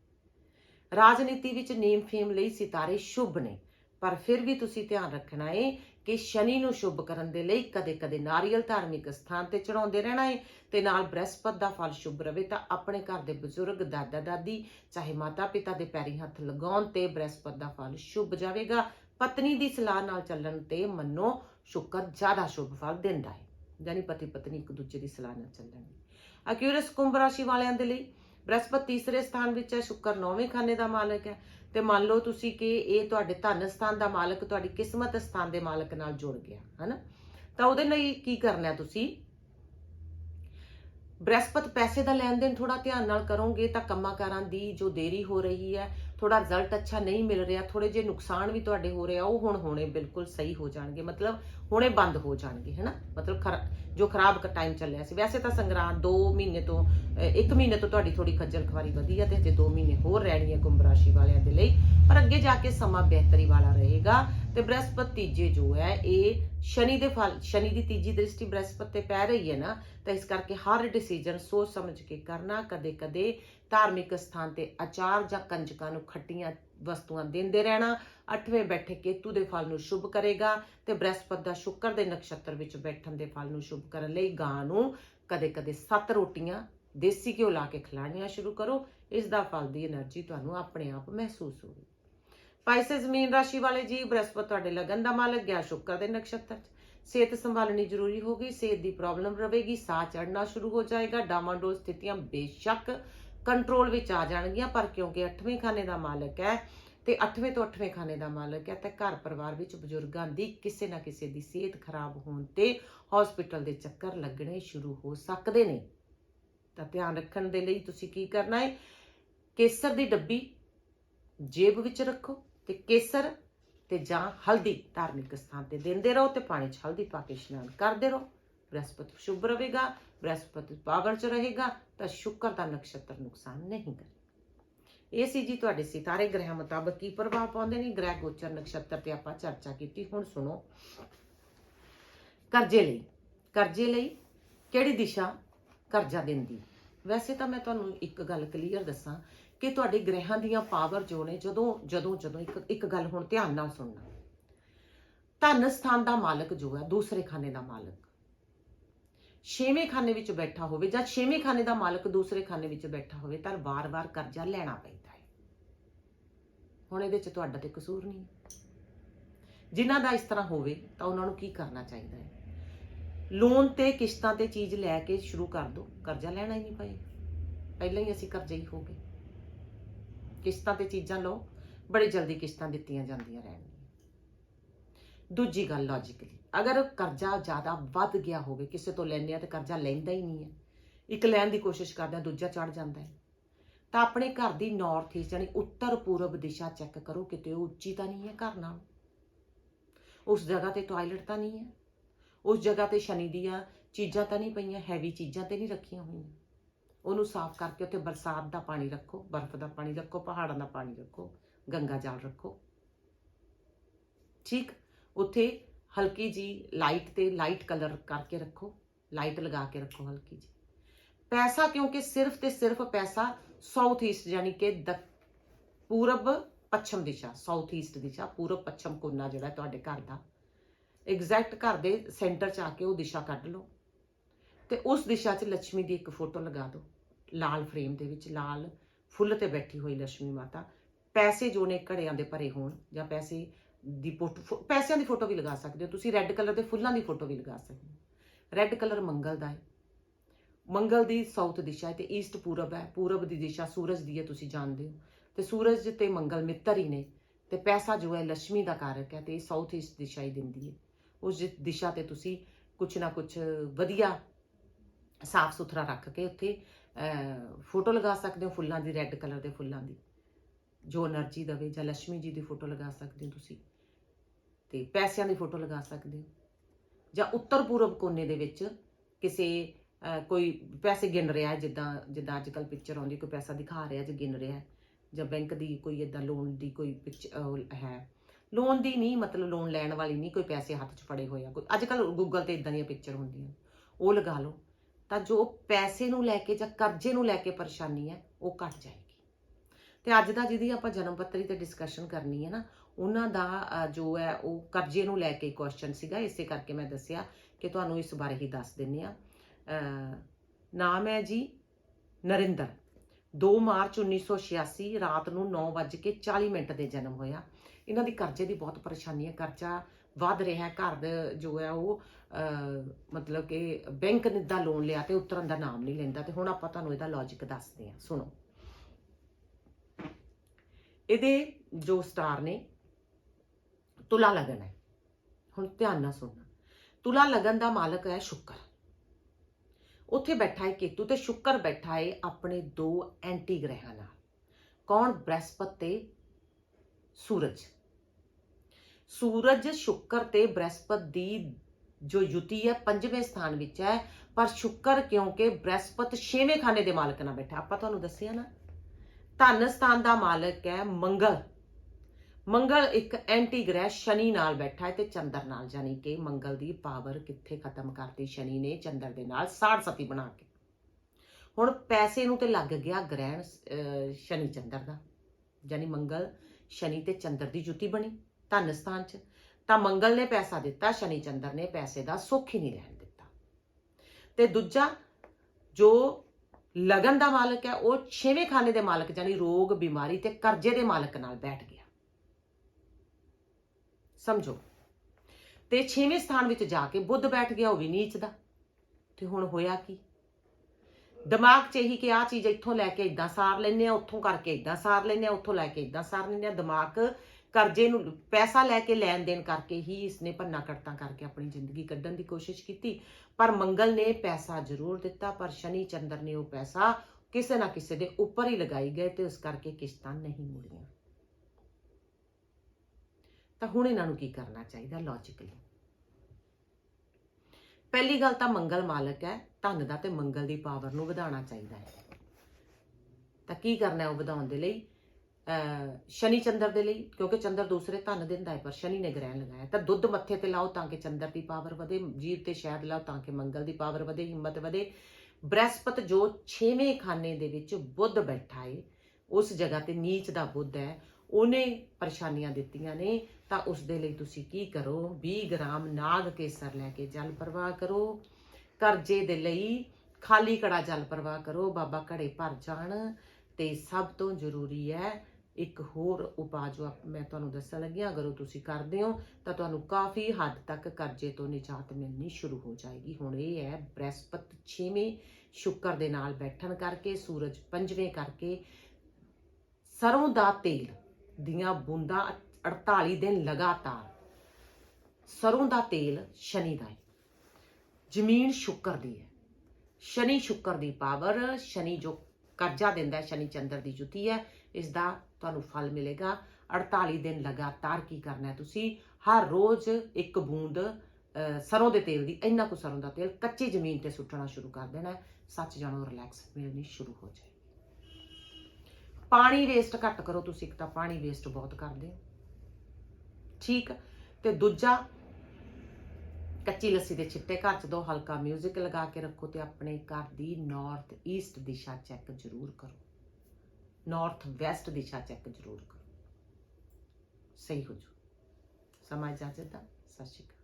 ਰਾਜਨੀਤੀ ਵਿੱਚ ਨੇਮ ਫੇਮ ਲਈ ਸਿਤਾਰੇ ਸ਼ੁਭ ਨੇ। ਪਰ ਫਿਰ ਵੀ ਤੁਸੀਂ ਧਿਆਨ ਰੱਖਣਾ ਏ ਕਿ ਸ਼ਨੀ ਨੂੰ ਸ਼ੁਭ ਕਰਨ ਦੇ ਲਈ ਕਦੇ-ਕਦੇ ਨਾਰੀਅਲ ਧਾਰਮਿਕ ਸਥਾਨ ਤੇ ਚੜਾਉਂਦੇ ਰਹਿਣਾ ਏ ਤੇ ਨਾਲ ਬ੍ਰਹਸਪਤ ਦਾ ਫਲ ਸ਼ੁਭ ਰਵੇ ਤਾਂ ਆਪਣੇ ਘਰ ਦੇ ਬਜ਼ੁਰਗ, ਦਾਦਾ, ਦਾਦੀ, ਚਾਹੇ ਮਾਤਾ ਪਿਤਾ ਦੇ ਪੈਰੀ ਹੱਥ ਲਗਾਉਣ ਤੇ ਬ੍ਰਹਸਪਤ ਦਾ ਫਲ ਸ਼ੁਭ ਜਾਵੇਗਾ। ਪਤਨੀ ਦੀ ਸਲਾਹ ਨਾਲ ਚੱਲਣ ਤੇ ਮੰਨੋ ਸ਼ੁਕਰ ਜ਼ਿਆਦਾ ਸ਼ੁਭ ਫਲ ਦਿੰਦਾ ਹੈ ਯਾਨੀ ਪਤੀ ਪਤਨੀ ਇੱਕ ਦੂਜੇ ਦੀ ਸਲਾਹ ਨਾਲ ਚੱਲਣਗੇ ਅਕਿਊਰਸ ਕੁੰਭ ਰਾਸ਼ੀ ਵਾਲਿਆਂ ਦੇ ਲਈ ਬ੍ਰਹਸਪਤ ਤੀਸਰੇ ਸਥਾਨ ਵਿੱਚ ਹੈ, ਸ਼ੁਕਰ ਨੌਵੇਂ ਖਾਨੇ ਦਾ ਮਾਲਕ ਹੈ। ਤੇ ਮੰਨ ਲਓ ਤੁਸੀਂ ਕਿ ਇਹ ਤੁਹਾਡੇ ਧਨ ਸਥਾਨ ਦਾ ਮਾਲਕ ਤੁਹਾਡੀ ਕਿਸਮਤ ਸਥਾਨ ਦੇ ਮਾਲਕ ਨਾਲ ਜੁੜ ਗਿਆ, ਹਨਾ? ਤਾਂ ਉਹਦੇ ਲਈ ਕੀ ਕਰਨਾ ਹੈ ਤੁਸੀਂ? ਬ੍ਰਹਸਪਤ ਪੈਸੇ ਦਾ ਲੈਣ ਦੇਣ ਥੋੜਾ ਧਿਆਨ ਨਾਲ ਕਰੋਗੇ ਤਾਂ ਕੰਮਾਂ-ਕਾਰਾਂ ਦੀ ਜੋ ਦੇਰੀ ਹੋ ਰਹੀ ਹੈ ਥੋੜਾ ਰਿਜ਼ਲਟ ਅੱਛਾ ਨਹੀਂ ਮਿਲ ਰਿਹਾ ਥੋੜੇ ਜਿਹੇ ਨੁਕਸਾਨ ਵੀ ਤੁਹਾਡੇ ਹੋ ਰਿਹਾ, ਉਹ ਹੁਣ ਹੋਣੇ ਬਿਲਕੁਲ ਸਹੀ ਹੋ ਜਾਣਗੇ। ਮਤਲਬ ਹੁਣੇ ਬੰਦ ਹੋ ਜਾਣਗੇ, ਹੈਨਾ? ਮਤਲਬ ਖਰਾ- ਜੋ ਖਰਾਬ ਟਾਈਮ ਚੱਲਿਆ ਸੀ। ਵੈਸੇ ਤਾਂ ਸੰਗਰਾਂਦ 2 ਮਹੀਨੇ ਤੋਂ 1 ਮਹੀਨੇ ਤੋਂ ਤੁਹਾਡੀ ਥੋੜੀ ਖੱਜਲ ਖਵਾਰੀ ਵਧੀ ਹੈ ਤੇ ਹਜੇ 2 ਮਹੀਨੇ ਹੋਰ ਰਹਿਣੀ ਹੈ ਕੁੰਭ ਰਾਸ਼ੀ ਵਾਲਿਆਂ ਦੇ ਲਈ। ਪਰ ਅੱਗੇ ਜਾ ਕੇ ਸਮਾਂ ਬਿਹਤਰੀ ਵਾਲਾ ਰਹੇਗਾ। ਤੇ ਬ੍ਰਹਸਪਤ ਤੀਜੇ ਜੋ ਹੈ, ਇਹ ਸ਼ਨੀ ਦੇ ਫਲ, ਸ਼ਨੀ ਦੀ ਤੀਜੀ ਦ੍ਰਿਸ਼ਟੀ ਬ੍ਰਹਸਪਤ ਤੇ ਪੈ ਰਹੀ ਹੈ ਨਾ, ਤਾਂ ਇਸ ਕਰਕੇ ਹਰ ਡਿਸੀਜਨ ਸੋਚ ਸਮਝ ਕੇ ਕਰਨਾ, ਕਦੇ-ਕਦੇ ਧਾਰਮਿਕ ਸਥਾਨ ਤੇ ਆਚਾਰ ਜਾਂ ਕੰਜਕਾਂ ਨੂੰ ਖੱਟੀਆਂ ਵਸਤੂਆਂ ਦਿੰਦੇ ਰਹਿਣਾ, ਅੱਠਵੇਂ ਬੈਠੇ ਕੇਤੂ ਦੇ ਫਲ ਨੂੰ ਸ਼ੁਭ ਕਰੇਗਾ ਤੇ ਬ੍ਰਹਿਸਪਤ ਦਾ ਸ਼ੁੱਕਰ ਦੇ ਨਕਸ਼ਤਰ ਵਿੱਚ ਬੈਠਣ ਦੇ ਫਲ ਨੂੰ ਸ਼ੁਭ ਕਰਨ ਲਈ ਗਾਂ ਨੂੰ ਕਦੇ-ਕਦੇ ਸੱਤ ਰੋਟੀਆਂ ਦੇਸੀ ਘਿਓ ਲਾ ਕੇ ਖਿਲਾਣੀਆਂ ਸ਼ੁਰੂ ਕਰੋ, ਇਸ ਦਾ ਫਲ ਦੀ એનર્ਜੀ ਤੁਹਾਨੂੰ ਆਪਣੇ ਆਪ ਮਹਿਸੂਸ ਹੋਵੇ ਪਾਈਸਸ ਜ਼ਮੀਨ ਰਾਸ਼ੀ ਵਾਲੇ ਜੀ ਬ੍ਰਹਿਸਪਤ ਤੁਹਾਡੇ ਲਗਨ ਦਾ ਮਾਲਕ ਗਿਆ ਸ਼ੁੱਕਰ ਦੇ ਨਕਸ਼ਤਰ ਚ। ਸਿਹਤ ਸੰਭਾਲਣੀ ਜ਼ਰੂਰੀ ਹੋਗੀ, ਸਿਹਤ ਦੀ ਪ੍ਰੋਬਲਮ ਰਹੇਗੀ ਸਾਹ ਚੜਨਾ ਸ਼ੁਰੂ ਹੋ ਜਾਏਗਾ ਡਾਮਾਡੋਲ ਸਥਿਤੀਆਂ ਬੇਸ਼ੱਕ ਕੰਟਰੋਲ ਵਿੱਚ ਆ ਜਾਣਗੀਆਂ, ਪਰ ਕਿਉਂਕਿ 8ਵੇਂ ਖਾਨੇ ਦਾ ਮਾਲਕ ਹੈ ਤੇ 8ਵੇਂ ਤੋਂ 8ਵੇਂ ਖਾਨੇ ਦਾ ਮਾਲਕ ਹੈ, ਤੇ ਘਰ ਪਰਿਵਾਰ ਵਿੱਚ ਬਜ਼ੁਰਗਾਂ ਦੀ ਕਿਸੇ ਨਾ ਕਿਸੇ ਦੀ ਸਿਹਤ ਖਰਾਬ ਹੋਣ ਤੇ ਹਸਪੀਟਲ ਦੇ ਚੱਕਰ ਲੱਗਣੇ ਸ਼ੁਰੂ ਹੋ ਸਕਦੇ ਨੇ। ਤਾਂ ਧਿਆਨ ਰੱਖਣ ਦੇ ਲਈ ਤੁਸੀਂ ਕੀ ਕਰਨਾ ਹੈ? ਕੇਸਰ ਦੀ ਡੱਬੀ ਜੇਬ ਵਿੱਚ ਰੱਖੋ ਤੇ ਕੇਸਰ ਤੇ ਜਾਂ ਹਲਦੀ ਧਾਰਮਿਕ ਸਥਾਨ ਤੇ ਦਿੰਦੇ ਰਹੋ ਤੇ ਪਾਣੀ 'ਚ ਹਲਦੀ ਪਾ ਕੇ ਇਸ਼ਨਾਨ ਕਰਦੇ ਰਹੋ। ਬ੍ਰਹਸਪਤ ਸ਼ੁਭ ਰਹੇਗਾ। ਬ੍ਰਹਸਪਤ ਪਾਵਰ 'ਚ ਰਹੇਗਾ ਤਾਂ ਸ਼ੁਕਰ ਦਾ ਨਕਸ਼ਤਰ ਨੁਕਸਾਨ ਨਹੀਂ ਕਰੇ ਇਹ ਸੀ ਜੀ ਤੁਹਾਡੇ ਸਿਤਾਰੇ ਗ੍ਰਹਿ ਮੁਤਾਬਕ ਕੀ ਪ੍ਰਭਾਵ ਪਾਉਂਦੇ ਨੇ? ਗ੍ਰਹਿ ਗੋਚਰ ਨਕਸ਼ਤਰ ਤੇ ਆਪਾਂ ਚਰਚਾ ਕੀਤੀ। ਹੁਣ ਸੁਣੋ। ਕਰਜ਼ੇ ਲਈ। ਕਰਜ਼ੇ ਲਈ ਕਿਹੜੀ ਦਿਸ਼ਾ ਕਰਜ਼ਾ ਦਿੰਦੀ? ਵੈਸੇ ਤਾਂ ਮੈਂ ਤੁਹਾਨੂੰ ਇੱਕ ਗੱਲ ਕਲੀਅਰ ਦੱਸਾਂ ਕਿ ਤੁਹਾਡੇ ਗ੍ਰਹਿਾਂ ਦੀਆਂ ਪਾਵਰ ਜੋ ਨੇ, ਜਦੋਂ ਜਦੋਂ ਜਦੋਂ ਇੱਕ ਇੱਕ ਗੱਲ ਹੁਣ ਧਿਆਨ ਨਾਲ ਸੁਣਨਾ। ਧਨ ਸਥਾਨ ਦਾ ਮਾਲਕ ਜੋ ਹੈ, ਦੂਸਰੇ ਖਾਨੇ ਦਾ ਮਾਲਕ। ਛੇਵੇਂ ਖਾਨੇ ਵਿੱਚ ਬੈਠਾ ਹੋਵੇ ਜਾਂ ਛੇਵੇਂ ਖਾਨੇ ਦਾ ਮਾਲਕ ਦੂਸਰੇ ਖਾਨੇ ਵਿੱਚ ਬੈਠਾ ਹੋਵੇ, ਤਾਂ ਵਾਰ-ਵਾਰ ਕਰਜ਼ਾ ਲੈਣਾ ਪੈਂਦਾ ਹੈ। ਹੁਣ ਇਹਦੇ 'ਚ ਤੁਹਾਡਾ ਤੇ ਕਸੂਰ ਨਹੀਂ ਜਿਨ੍ਹਾਂ ਦਾ ਇਸ ਤਰ੍ਹਾਂ ਹੋਵੇ, ਤਾਂ ਉਹਨਾਂ ਨੂੰ ਕੀ ਕਰਨਾ ਚਾਹੀਦਾ ਹੈ? ਲੋਨ ਤੇ ਕਿਸ਼ਤਾਂ ਤੇ ਚੀਜ਼ ਲੈ ਕੇ ਸ਼ੁਰੂ ਕਰ ਦਿਓ ਕਰਜ਼ਾ ਲੈਣਾ ਹੀ ਨਹੀਂ ਪਏ ਪਹਿਲਾਂ ਹੀ ਅਸੀਂ ਕਰਜ਼ੇ ਹੀ ਹੋ ਗਏ। ਕਿਸ਼ਤਾਂ ਤੇ ਚੀਜ਼ਾਂ ਲਓ, ਬੜੀ ਜਲਦੀ ਕਿਸ਼ਤਾਂ ਦਿੱਤੀਆਂ ਜਾਂਦੀਆਂ ਰਹਿਣ ਦੂਜੀ ਗੱਲ ਲੌਜੀਕਲੀ ਅਗਰ ਕਰਜ਼ਾ ਜ਼ਿਆਦਾ ਵੱਧ ਗਿਆ ਹੋਵੇ, ਕਿਸੇ ਤੋਂ ਲੈਂਦੇ ਆ ਤੇ ਕਰਜ਼ਾ ਲੈਂਦਾ ਹੀ ਨਹੀਂ ਹੈ। ਇੱਕ ਲੈਣ ਦੀ ਕੋਸ਼ਿਸ਼ ਕਰਦਾ ਦੂਜਾ ਚੜ ਜਾਂਦਾ ਹੈ। ਤਾਂ ਆਪਣੇ ਘਰ ਦੀ ਨਾਰਥ ਈਸਟ ਯਾਨੀ ਉੱਤਰ ਪੂਰਬ ਦਿਸ਼ਾ ਚੈੱਕ ਕਰੋ, ਕਿਤੇ ਉਹ ਉੱਚੀ ਤਾਂ ਨਹੀਂ ਹੈ ਘਰ ਨਾਲ। ਉਸ ਜਗ੍ਹਾ ਤੇ ਟਾਇਲਟ ਤਾਂ ਨਹੀਂ ਹੈ। ਉਸ ਜਗ੍ਹਾ ਤੇ ਸ਼ਨੀ ਦੀਆਂ ਚੀਜ਼ਾਂ ਤਾਂ ਨਹੀਂ ਪਈਆਂ ਹੈਵੀ ਚੀਜ਼ਾਂ ਤੇ ਨਹੀਂ ਰੱਖੀਆਂ ਹੋਈਆਂ। ਉਹਨੂੰ ਸਾਫ਼ ਕਰਕੇ ਉੱਥੇ ਬਰਸਾਤ ਦਾ ਪਾਣੀ ਰੱਖੋ, ਬਰਫ਼ ਦਾ ਪਾਣੀ ਰੱਖੋ, ਪਹਾੜਾਂ ਦਾ ਪਾਣੀ ਰੱਖੋ, ਗੰਗਾ ਜਲ ਰੱਖੋ। ਠੀਕ? ਉੱਥੇ ਹਲਕੀ ਜੀ ਲਾਈਟ ਤੇ ਲਾਈਟ ਕਲਰ ਕਰਕੇ ਰੱਖੋ ਲਾਈਟ ਲਗਾ ਕੇ ਰੱਖੋ ਹਲਕੀ ਜੀ। ਪੈਸਾ ਕਿਉਂਕਿ ਸਿਰਫ ਤੇ ਸਿਰਫ ਪੈਸਾ ਸਾਊਥ ਈਸਟ ਯਾਨੀ ਕਿ ਪੂਰਬ ਪੱਛਮ ਦਿਸ਼ਾ ਸਾਊਥ ਈਸਟ ਦਿਸ਼ਾ, ਪੂਰਬ ਪੱਛਮ ਕੋਨਾ ਜਿਹੜਾ ਤੁਹਾਡੇ ਘਰ ਦਾ। ਐਗਜ਼ੈਕਟ ਘਰ ਦੇ ਸੈਂਟਰ 'ਚ ਆ ਕੇ ਉਹ ਦਿਸ਼ਾ ਕੱਢ ਲਓ। ਤੇ ਉਸ ਦਿਸ਼ਾ 'ਚ ਲక్ష్ਮੀ ਦੀ ਇੱਕ ਫੋਟੋ ਲਗਾ ਦਿਓ। ਲਾਲ ਫਰੇਮ ਦੇ ਵਿੱਚ, ਲਾਲ ਫੁੱਲ ਤੇ ਬੈਠੀ ਹੋਈ ਲక్ష్ਮੀ ਮਾਤਾ। ਪੈਸੇ ਜੋ ਨੇ ਘੜਿਆਂ ਦੇ ਭਰੇ ਹੋਣ ਜਾਂ ਪੈਸੇ ਦੀ ਫੋਟੋ ਪੈਸਿਆਂ ਦੀ ਫੋਟੋ ਵੀ ਲਗਾ ਸਕਦੇ ਹੋ ਤੁਸੀਂ ਰੈੱਡ ਕਲਰ ਦੇ ਫੁੱਲਾਂ ਦੀ ਫੋਟੋ ਵੀ ਲਗਾ ਸਕਦੇ ਹੋ। ਰੈੱਡ ਕਲਰ ਮੰਗਲ ਦਾ ਹੈ। ਮੰਗਲ ਦੀ ਸਾਊਥ ਦਿਸ਼ਾ ਹੈ ਤੇ ਈਸਟ ਪੂਰਬ ਹੈ, ਪੂਰਬ ਦੀ ਦਿਸ਼ਾ ਸੂਰਜ ਦੀ ਹੈ, ਤੁਸੀਂ ਜਾਣਦੇ ਹੋ। ਤੇ ਸੂਰਜ ਤੇ ਮੰਗਲ ਮਿੱਤਰ ਹੀ ਨੇ ਤੇ ਪੈਸਾ ਜੋ ਹੈ ਲక్ష్ਮੀ ਦਾ ਕਾਰਕ ਹੈ ਤੇ ਇਹ ਸਾਊਥ ਈਸਟ ਦਿਸ਼ਾ ਹੀ ਦਿੰਦੀ ਹੈ। ਉਸ ਦਿਸ਼ਾ ਤੇ ਤੁਸੀਂ ਕੁਛ ਨਾ ਕੁਛ ਵਧੀਆ ਸਾਫ਼ ਸੁਥਰਾ ਰੱਖ ਕੇ ਉੱਥੇ ਫੋਟੋ ਲਗਾ ਸਕਦੇ ਹੋ ਫੁੱਲਾਂ ਦੀ ਰੈੱਡ ਕਲਰ ਦੇ ਫੁੱਲਾਂ ਦੀ। ਜੋ એનર્ਜੀ ਦਵੇ ਜਾਂ ਲక్ష్ਮੀ ਜੀ ਦੀ ਫੋਟੋ ਲਗਾ ਸਕਦੇ ਹੋ ਤੁਸੀਂ। ਤੇ ਪੈਸਿਆਂ ਦੀ ਫੋਟੋ ਲਗਾ ਸਕਦੇ ਹੋ। ਜਾਂ ਉੱਤਰ ਪੂਰਬ ਕੋਨੇ ਦੇ ਵਿੱਚ ਕਿਸੇ ਕੋਈ ਪੈਸੇ ਗਿਣ ਰਿਹਾ ਜਿੱਦਾਂ ਜਿੱਦਾਂ ਅੱਜ ਕੱਲ ਪਿਕਚਰ ਆਉਂਦੀ, ਕੋਈ ਪੈਸਾ ਦਿਖਾ ਰਿਹਾ ਜਾਂ ਗਿਣ ਰਿਹਾ ਜਾਂ ਬੈਂਕ ਦੀ ਕੋਈ ਇਦਾਂ ਲੋਨ ਦੀ ਕੋਈ ਪਿਕਚਰ ਹੈ। ਲੋਨ ਦੀ ਨਹੀਂ, ਮਤਲਬ ਲੋਨ ਲੈਣ ਵਾਲੀ ਨਹੀਂ, ਕੋਈ ਪੈਸੇ ਹੱਥ 'ਚ ਫੜੇ ਹੋਏ ਆ, ਕੋਈ ਅੱਜ ਕੱਲ ਗੂਗਲ ਤੇ ਇਦਾਂ ਦੀਆਂ ਪਿਕਚਰ ਹੁੰਦੀਆਂ ਉਹ ਲਗਾ ਲਓ। ਤਾਂ ਜੋ ਪੈਸੇ ਨੂੰ ਲੈ ਕੇ ਜਾਂ ਕਰਜ਼ੇ ਨੂੰ ਲੈ ਕੇ ਪਰੇਸ਼ਾਨੀ ਹੈ, ਉਹ ਘਟ ਜਾਏ। ਤੇ ਅੱਜ ਦਾ ਜਿਹਦੀ ਆਪਾਂ ਜਨਮ ਪੱਤਰੀ ਤੇ ਡਿਸਕਸ਼ਨ ਕਰਨੀ ਹੈ ਨਾ, ਉਹਨਾਂ ਦਾ ਜੋ ਹੈ ਉਹ ਕਰਜ਼ੇ ਨੂੰ ਲੈ ਕੇ ਕੁਐਸਚਨ ਸੀਗਾ, ਇਸੇ ਕਰਕੇ ਮੈਂ ਦੱਸਿਆ ਕਿ ਤੁਹਾਨੂੰ ਇਸ ਬਾਰੇ ਹੀ ਦੱਸ ਦਿੰਨੇ ਆ ਨਾਮ ਹੈ ਜੀ ਨਰਿੰਦਰ। 2 ਮਾਰਚ 1986 ਰਾਤ ਨੂੰ 9:40 ਮਿੰਟ ਦੇ ਜਨਮ ਹੋਇਆ। ਇਹਨਾਂ ਦੀ ਕਰਜ਼ੇ ਦੀ ਬਹੁਤ ਪਰੇਸ਼ਾਨੀ ਹੈ, ਕਰਜ਼ਾ ਵੱਧ ਰਿਹਾ ਹੈ, ਘਰ ਦੇ ਜੋ ਹੈ ਉਹ ਮਤਲਬ ਕਿ ਬੈਂਕ ਨੇ ਦਾ ਲੋਨ ਲਿਆ ਤੇ ਉਤਰਨ ਦਾ ਨਾਮ ਨਹੀਂ ਲੈਂਦਾ ਤੇ ਹੁਣ ਆਪਾਂ ਤੁਹਾਨੂੰ ਇਹਦਾ ਲੌਜੀਕ ਦੱਸਦੇ ਹਾਂ। ਸੁਣੋ। ਇਹਦੇ ਜੋ ਸਟਾਰ ਨੇ, ਤੁਲਾ ਲਗਨ ਹੈ। ਹੁਣ ਧਿਆਨ ਨਾਲ ਸੁਣਨਾ। ਤੁਲਾ ਲਗਨ ਦਾ ਮਾਲਕ ਹੈ ਸ਼ੁੱਕਰ। ਉੱਥੇ ਬੈਠਾ ਹੈ ਕੇਤੂ ਤੇ ਸ਼ੁੱਕਰ ਬੈਠਾ ਹੈ ਆਪਣੇ ਦੋ ਐਂਟੀ ਗ੍ਰਹਿਾਂ ਨਾਲ। ਕੌਣ? ਬ੍ਰਹਿਸਪਤ ਤੇ ਸੂਰਜ। ਸੂਰਜ ਸ਼ੁੱਕਰ ਤੇ ਬ੍ਰਹਿਸਪਤ ਦੀ ਜੋ ਯੁਤੀ ਹੈ ਪੰਜਵੇਂ ਸਥਾਨ ਵਿੱਚ ਹੈ, ਪਰ ਸ਼ੁੱਕਰ ਕਿਉਂਕਿ ਬ੍ਰਹਿਸਪਤ ਛੇਵੇਂ ਖਾਨੇ ਦੇ ਮਾਲਕ ਨਾਲ ਬੈਠਾ। ਆਪਾਂ ਤੁਹਾਨੂੰ ਦੱਸਿਆ ਨਾ ਧਨ ਸਥਾਨ ਦਾ ਮਾਲਕ ਹੈ ਮੰਗਲ। ਮੰਗਲ ਇੱਕ ਐਂਟੀ ਗ੍ਰਹਿ ਸ਼ਨੀ ਨਾਲ ਬੈਠਾ ਹੈ ਤੇ ਚੰਦਰ ਨਾਲ ਜਾਨੀ ਕਿ ਮੰਗਲ ਦੀ ਪਾਵਰ ਕਿੱਥੇ ਖਤਮ ਕਰਤੀ ਸ਼ਨੀ ਨੇ, ਚੰਦਰ ਦੇ ਨਾਲ ਸਾੜ ਸਤੀ ਬਣਾ ਕੇ। ਹੁਣ ਪੈਸੇ ਨੂੰ ਤੇ ਲੱਗ ਗਿਆ ਗ੍ਰਹਿਣ ਸ਼ਨੀ ਚੰਦਰ ਦਾ। ਜਾਨੀ ਮੰਗਲ ਸ਼ਨੀ ਤੇ ਚੰਦਰ ਦੀ ਜੁਤੀ ਬਣੀ ਧਨ ਸਥਾਨ 'ਚ। ਤਾਂ ਮੰਗਲ ਨੇ ਪੈਸਾ ਦਿੱਤਾ, ਸ਼ਨੀ ਚੰਦਰ ਨੇ ਪੈਸੇ ਦਾ ਸੁੱਖ ਹੀ ਨਹੀਂ ਰਹਿਣ ਦਿੱਤਾ। ਤੇ ਦੂਜਾ, ਜੋ ਲਗਨ ਦਾ ਮਾਲਕ ਹੈ, ਉਹ ਛੇਵੇਂ ਖਾਨੇ ਦੇ ਮਾਲਕ ਜਾਨੀ ਰੋਗ, ਬਿਮਾਰੀ ਤੇ ਕਰਜ਼ੇ ਦੇ ਮਾਲਕ ਨਾਲ ਬੈਠ ਗਿਆ। ਸਮਝੋ? ਤੇ ਛੇਵੇਂ ਸਥਾਨ ਵਿੱਚ ਜਾ ਕੇ ਬੁੱਧ ਬੈਠ ਗਿਆ, ਉਹ ਵੀ ਨੀਚ ਦਾ। ਤੇ ਹੁਣ ਹੋਇਆ ਕੀ? ਦਿਮਾਗ 'ਚ ਇਹੀ ਕਿ ਆ ਚੀਜ਼ ਇੱਥੋਂ ਲੈ ਕੇ ਇਦਾਂ ਸਾਰ ਲੈਨੇ ਆ ਉੱਥੋਂ ਕਰਕੇ ਇਦਾਂ ਸਾਰ ਲੈਨੇ ਆ ਉੱਥੋਂ ਲੈ ਕੇ ਇਦਾਂ ਸਾਰ ਲੈਨੇ ਆ ਦਿਮਾਗ ਕਰਜ਼ੇ ਨੂੰ ਪੈਸਾ ਲੈ ਕੇ ਲੈਣ ਦੇਣ ਕਰਕੇ ਹੀ ਇਸਨੇ ਭੰਨਾ ਕਰਤਾ ਕਰਕੇ ਆਪਣੀ ਜ਼ਿੰਦਗੀ ਕੱਢਣ ਦੀ ਕੋਸ਼ਿਸ਼ ਕੀਤੀ। ਪਰ ਮੰਗਲ ਨੇ ਪੈਸਾ ਜ਼ਰੂਰ ਦਿੱਤਾ, ਪਰ ਸ਼ਨੀ ਚੰਦਰ ਨੇ ਉਹ ਪੈਸਾ ਕਿਸੇ ਨਾ ਕਿਸੇ ਦੇ ਉੱਪਰ ਹੀ ਲਗਾਈ ਗਏ ਤੇ ਉਸ ਕਰਕੇ ਕਿਸ਼ਤਾਂ ਨਹੀਂ ਮੁੜੀਆਂ। ਤਾਂ ਹੁਣ ਇਹਨਾਂ ਨੂੰ ਕੀ ਕਰਨਾ ਚਾਹੀਦਾ ਲੌਜੀਕਲੀ ਪਹਿਲੀ ਗੱਲ ਤਾਂ ਮੰਗਲ ਮਾਲਕ ਹੈ, ਧਨ ਦਾ ਤੇ ਮੰਗਲ ਦੀ ਪਾਵਰ ਨੂੰ ਵਧਾਉਣਾ ਚਾਹੀਦਾ ਹੈ। ਤਾਂ ਕੀ ਕਰਨਾ ਹੈ ਉਹ ਵਧਾਉਣ ਦੇ ਲਈ? ਸ਼ਨੀ ਚੰਦਰ ਦੇ ਲਈ, ਕਿਉਂਕਿ ਚੰਦਰ ਦੂਸਰੇ ਧਨ ਦਿੰਦਾ ਹੈ, ਪਰ ਸ਼ਨੀ ਨੇ ਗ੍ਰਹਿਣ ਲਗਾਇਆ। ਤਾਂ ਦੁੱਧ ਮੱਥੇ ਤੇ ਲਾਓ ਤਾਂ ਕਿ ਚੰਦਰ ਦੀ ਪਾਵਰ ਵਧੇ, ਜੀਵ ਤੇ ਸ਼ਹਿਦ ਲਾਓ ਤਾਂ ਕਿ ਮੰਗਲ ਦੀ ਪਾਵਰ ਵਧੇ, ਹਿੰਮਤ ਵਧੇ। ਬ੍ਰਹਿਸਪਤ ਜੋ 6ਵੇਂ ਖਾਨੇ ਦੇ ਵਿੱਚ ਬੁੱਧ ਬੈਠਾ ਹੈ ਉਸ ਜਗ੍ਹਾ ਤੇ ਨੀਚ ਦਾ ਬੁੱਧ ਹੈ, ਉਹਨੇ ਪਰੇਸ਼ਾਨੀਆਂ ਦਿੱਤੀਆਂ ਨੇ, ਤਾਂ ਉਸ ਦੇ ਲਈ ਤੁਸੀਂ ਕੀ ਕਰੋ? 20 ਗ੍ਰਾਮ ਨਾਗ ਕੇਸਰ ਲੈ ਕੇ ਜਲ ਪ੍ਰਵਾਹ ਕਰੋ। ਕਰਜ਼ੇ ਦੇ ਲਈ ਖਾਲੀ ਕੜਾ ਜਲ ਪ੍ਰਵਾਹ ਕਰੋ। ਬਾਬਾ ਘੜੇ ਭਰ ਜਾਣ ਤੇ ਸਭ ਤੋਂ ਜ਼ਰੂਰੀ ਹੈ ਇੱਕ ਹੋਰ ਉਪਾਅ ਜੋ ਮੈਂ ਤੁਹਾਨੂੰ ਦੱਸਣ ਲੱਗੀ ਹਾਂ ਅਗਰ ਉਹ ਤੁਸੀਂ ਕਰਦੇ ਹੋ, ਤਾਂ ਤੁਹਾਨੂੰ ਕਾਫੀ ਹੱਦ ਤੱਕ ਕਰਜ਼ੇ ਤੋਂ ਨਿਜਾਤ ਮਿਲਣੀ ਸ਼ੁਰੂ ਹੋ ਜਾਏਗੀ। ਹੁਣ ਇਹ ਹੈ, ਬ੍ਰਹਸਪਤ 6ਵੇਂ ਸ਼ੁੱਕਰ ਦੇ ਨਾਲ ਬੈਠਣ ਕਰਕੇ, ਸੂਰਜ 5ਵੇਂ ਕਰਕੇ ਸਰੋਂ ਦਾ ਤੇਲ ਦੀਆਂ ਬੂੰਦਾਂ 48 ਦਿਨ ਲਗਾਤਾਰ। ਸਰੋਂ ਦਾ ਤੇਲ ਸ਼ਨੀ ਦਾ ਹੈ। ਜ਼ਮੀਨ ਸ਼ੁੱਕਰ ਦੀ ਹੈ। ਸ਼ਨੀ ਸ਼ੁੱਕਰ ਦੀ ਪਾਵਰ ਸ਼ਨੀ ਜੋ ਕਰਜ਼ਾ ਦਿੰਦਾ ਹੈ ਸ਼ਨੀ ਚੰਦਰ ਦੀ ਜੁਤੀ ਹੈ ਇਸ ਦਾ ਤੁਹਾਨੂੰ ਫਲ ਮਿਲੇਗਾ। 48 ਦਿਨ ਲਗਾਤਾਰ ਕੀ ਕਰਨਾ ਹੈ ਤੁਸੀਂ? ਹਰ ਰੋਜ਼ ਇੱਕ ਬੂੰਦ ਅਹ, ਸਰੋਂ ਦੇ ਤੇਲ ਦੀ ਇੰਨਾ ਕੁ ਸਰੋਂ ਦਾ ਤੇਲ ਕੱਚੀ ਜ਼ਮੀਨ ਤੇ ਸੁੱਟਣਾ ਸ਼ੁਰੂ ਕਰ ਦੇਣਾ ਸੱਚ ਜਾਣੋ ਰਿਲੈਕਸ ਮਿਲਣੀ ਸ਼ੁਰੂ ਹੋ ਜਾਏ। ਪਾਣੀ ਵੇਸਟ ਘੱਟ ਕਰੋ ਤੁਸੀਂ ਇੱਕ ਤਾਂ ਪਾਣੀ ਵੇਸਟ ਬਹੁਤ ਕਰਦੇ ਹੋ। ਠੀਕ ਤੇ ਦੂਜਾ ਕੱਚੀ ਲੱਸੀ ਦੇ ਛਿੱਟੇ ਘਰ ਚ ਦੋ ਹਲਕਾ 뮤직 ਲਗਾ ਕੇ ਰੱਖੋ ਤੇ ਆਪਣੇ ਘਰ ਦੀ ਨਾਰਥ ਈਸਟ ਦਿਸ਼ਾ ਚੈੱਕ ਜ਼ਰੂਰ ਕਰੋ। ਨਾਰਥ ਵੈਸਟ ਦਿਸ਼ਾ ਚੈੱਕ ਜ਼ਰੂਰ ਕਰੋ। ਸਹੀ ਹੋ ਜੂ ਸਮਾਂ ਇਜਾਜ਼ਤ ਦਾ ਸਤਿ ਸ਼੍ਰੀ ਅਕਾਲ।